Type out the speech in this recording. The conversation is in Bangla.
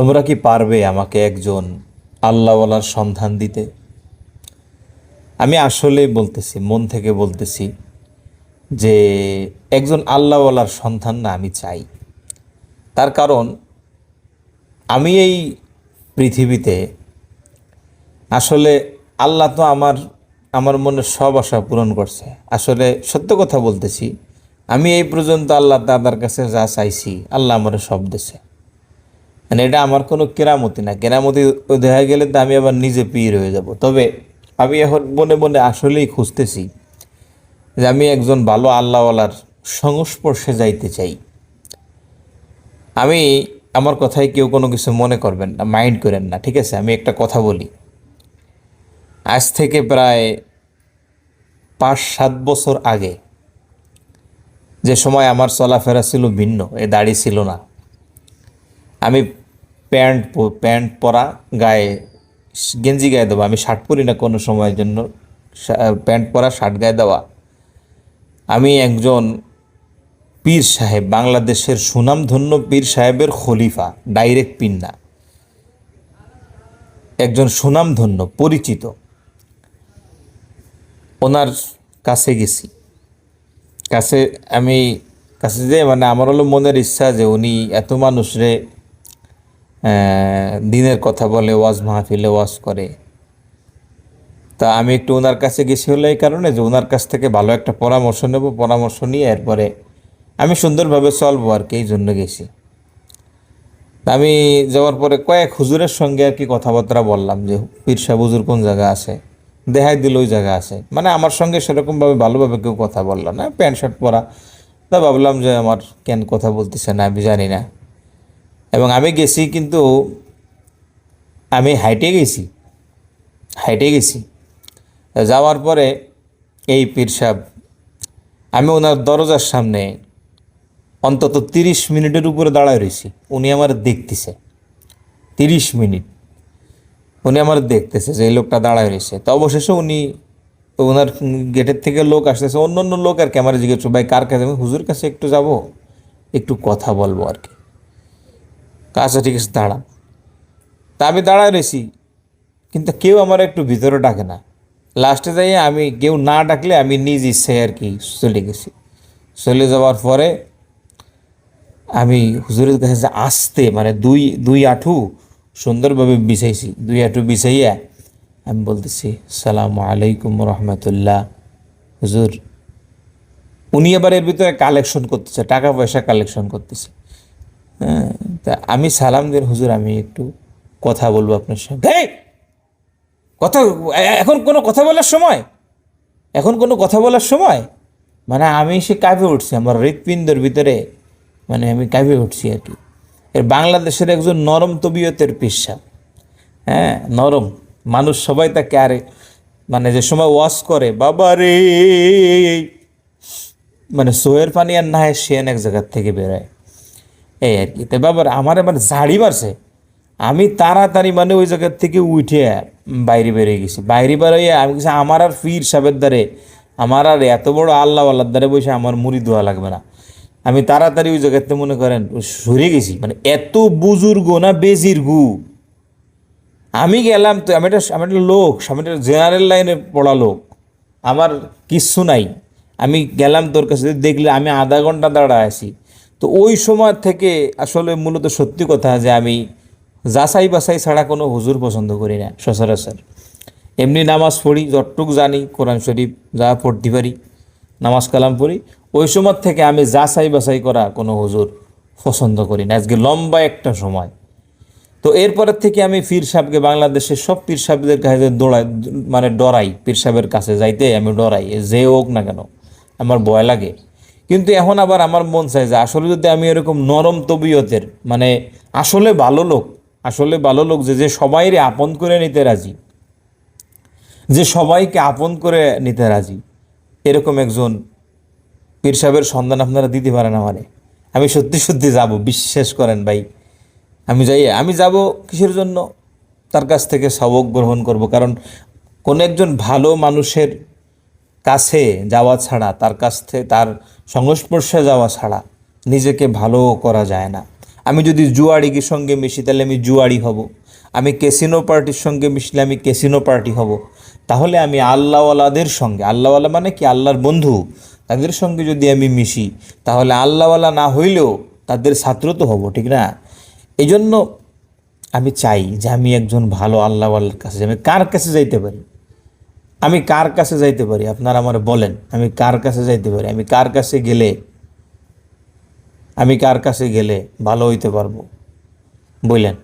তোমরা কি পারবে আমাকে একজন আল্লাহওয়ালার সন্ধান দিতে? আমি আসলে বলতেছি, মন থেকে বলতেছি যে একজন আল্লাহওয়ালার সন্ধান না আমি চাই। তার কারণ, আমি এই পৃথিবীতে আসলে আল্লাহ তো আমার আমার মনে সব আশা পূরণ করছে। আসলে সত্য কথা বলতেছি, আমি এই পর্যন্ত আল্লাহ দাদার কাছে যা চাইছি, আল্লাহ আমার সব দিছে মানে এটা আমার কোনো কেরামতি না। কেরামতি দেখা গেলে তো আমি আবার নিজে পীর হয়ে যাব। তবে আমি এখন মনে মনে আসলেই খুঁজতেছি যে আমি একজন ভালো আল্লাহওয়ালার সংস্পর্শে যাইতে চাই। আমি, আমার কথায় কেউ কোনো কিছু মনে করবেন না, মাইন্ড করেন না, ঠিক আছে? আমি একটা কথা বলি। আজ থেকে প্রায় পাঁচ সাত বছর আগে যে সময় আমার চলাফেরা ছিল ভিন্ন, এ দাড়ি ছিল না। আমি প্যান্ট প্যান্ট পরা গায়ে গেঞ্জি গায়ে দেওয়া, আমি শার্ট পরি না কোনো সময়ের জন্য প্যান্ট পরা, শার্ট গায়ে দেওয়া। আমি একজন পীর সাহেব, বাংলাদেশের সুনামধন্য পীর সাহেবের খলিফা, ডাইরেক্ট পীর না। একজন সুনামধন্য, পরিচিত। ওনার কাছে গেছি। কাছে আমি, কাছে যে মানে আমার হলো মনের ইচ্ছা যে উনি এত মানুষরে দিনের কথা বলে ওয়াজ মাহফিলে ওয়াজ করে। তা আমি একটু ওনার কাছে গেছি হলো এই কারণে যে ওনার কাছ থেকে ভালো একটা পরামর্শ নেব, পরামর্শ নিয়ে এরপরে আমি সুন্দরভাবে চলবো আর কি, এই জন্য গেছি। আমি যাওয়ার পরে কয়েক হুজুরের সঙ্গে আর কি কথাবার্তা বললাম যে, পীর সাহেব, হুজুর কোন জায়গা আছে? দেখাই দিল ওই জায়গা আছে। মানে আমার সঙ্গে সেরকমভাবে ভালোভাবে কেউ কথা বলল না, প্যান্ট শার্ট পরা। তা ভাবলাম যে, আমার কেন কথা বলতেছে না? আমি জানি না। এবং আমি গেছি কিন্তু আমি হাইটে গেছি হাইটে গেছি। যাওয়ার পরে এই পীর সাহেব, আমি ওনার দরজার সামনে অন্তত তিরিশ মিনিটের উপরে দাঁড়ায় রয়েছি। উনি আমার দেখতেছে। তিরিশ মিনিট। উনি আমার দেখতেছে যে এই লোকটা দাঁড়ায় রয়েছে। তো অবশেষে উনি ওনার গেটের থেকে লোক আসতেছে। অন্য অন্য লোক আর কি আমার জিজ্ঞেস ভাই, কার কাছে? আমি হুজুর কাছে একটু যাব, একটু কথা বলব আর কি। আচ্ছা ঠিক আছে দাঁড়ান তা আমি দাঁড়ায় রয়েছি কিন্তু কেউ আমার একটু ভিতরে ডাকে না। লাস্টে যাই আমি কেউ না ডাকলে আমি নিজ ইচ্ছায় আর কি চলে গেছি। চলে যাওয়ার পরে আমি হুজুরের কাছে যে আসতে মানে দুই দুই আঠু সুন্দরভাবে বিছাইছি, দুই আঠু বিছাইয়া আমি বলতেছি, সালাম আলাইকুম রহমতুল্লাহ। হুজুর, উনি আবার এর ভিতরে কালেকশন করতেছে, টাকা পয়সা কালেকশন করতেছে। হ্যাঁ তা আমি সালাম দিন, হুজুর, আমি একটু কথা বলব আপনার সঙ্গে! কথা এখন কোনো কথা বলার সময়? এখন কোনো কথা বলার সময়? মানে আমি সে কাঁপে উঠছি, আমার হৃৎপিণ্ডের ভিতরে মানে আমি কাঁপে উঠছি আর কি। এর বাংলাদেশের একজন নরম তবিয়তের পেশা হ্যাঁ নরম। মানুষ সবাই তাকে আরে মানে যে সময় ওয়াশ করে, বাবা রে! মানে সোয়ের পানি আর না হয় সে এক জায়গার থেকে বেরোয়। এই আর কি। তো বাবার, আমার এবার ঝাড়ি মারছে। আমি তাড়াতাড়ি মানে ওই জায়গার থেকে উঠে বাইরে বেরিয়ে গেছি। বাইরে বেরোয় আমি কিছু আমার আর ফির সাহেবের দ্বারে, আমার আর এত বড় আল্লাহ আল্লাহর দ্বারে বসে আমার মুড়ি ধোয়া লাগবে না। আমি তাড়াতাড়ি ওই জায়গাতে মনে করেন সরে গেছি। মানে এত বুজুর্গ না বেজির গু। আমি গেলাম তো, আমি একটা আমি একটা লোক, আমি একটা জেনারেল লাইনে পড়া লোক। আমার কিচ্ছু নাই। আমি গেলাম তোর কাছে, দেখলে আমি আধা ঘণ্টা দাঁড়ায় আছি। তো ওই সময় থেকে আসলে মূলত সত্যি কথা যে আমি যাচাই বাছাই ছাড়া কোনো হুজুর পছন্দ করি না, সচরাচর। এমনি নামাজ পড়ি, যতটুক জানি, কোরআন শরীফ যা পড়তে পারি, নামাজ কালাম পড়ি, ওই সময় থেকে আমি যাচাই বাছাই করা কোনো হুজুর পছন্দ করি না। আজকে লম্বা একটা সময়। তো এরপরের থেকে আমি পীর সাহেবকে বাংলাদেশের সব পীর সাহেবদের কাছে দৌড়াই মানে ডরাই, পীর সাহেবের কাছে যাইতে আমি ডরাই, যে হোক না কেন। আমার ভয় লাগে। কিন্তু এখন আবার আমার মন চাই যে আসলে যদি আমি এরকম নরম তবিয়তের মানে আসলে ভালো লোক, আসলে ভালো লোক যে যে সবাইরে আপন করে নিতে রাজি, যে সবাইকে আপন করে নিতে রাজি, এরকম একজন পীর সাহেবের সন্ধান আপনারা দিতে পারেন আমারে। আমি সত্যি সত্যি যাব, বিশ্বাস করেন ভাই। আমি যাই, আমি যাব কিসের জন্য? তার কাছ থেকে সবক গ্রহণ করব। কারণ কোনো একজন ভালো মানুষের কাছে যাওয়া ছাড়া, তার কাছ থেকে তার সংস্পর্শে যাওয়া ছাড়া নিজেকে ভালো করা যায় না। আমি যদি জুয়াড়ির সঙ্গে মিশি, তাহলে আমি জুয়াড়ি হব। আমি ক্যাসিনো পার্টির সঙ্গে মিশলে আমি ক্যাসিনো পার্টি হব। তাহলে আমি আল্লাহওয়ালাদের সঙ্গে, আল্লাহওয়ালা মানে কি? আল্লাহর বন্ধু। তাদের সঙ্গে যদি আমি মিশি, তাহলে আল্লাহওয়ালা না হইলেও তাদের ছাত্র তো হব, ঠিক না? এই জন্য আমি চাই যে আমি একজন ভালো আল্লাহওয়ালার কাছে। আমি কার কাছে যাইতে পারি? আমি কার কাছে যাইতে পারি? আপনারা আমার বলেন, আমি কার কাছে যাইতে পারি? আমি কার কাছে গেলে, আমি কার কাছে গেলে ভালো হইতে পারব? বললেন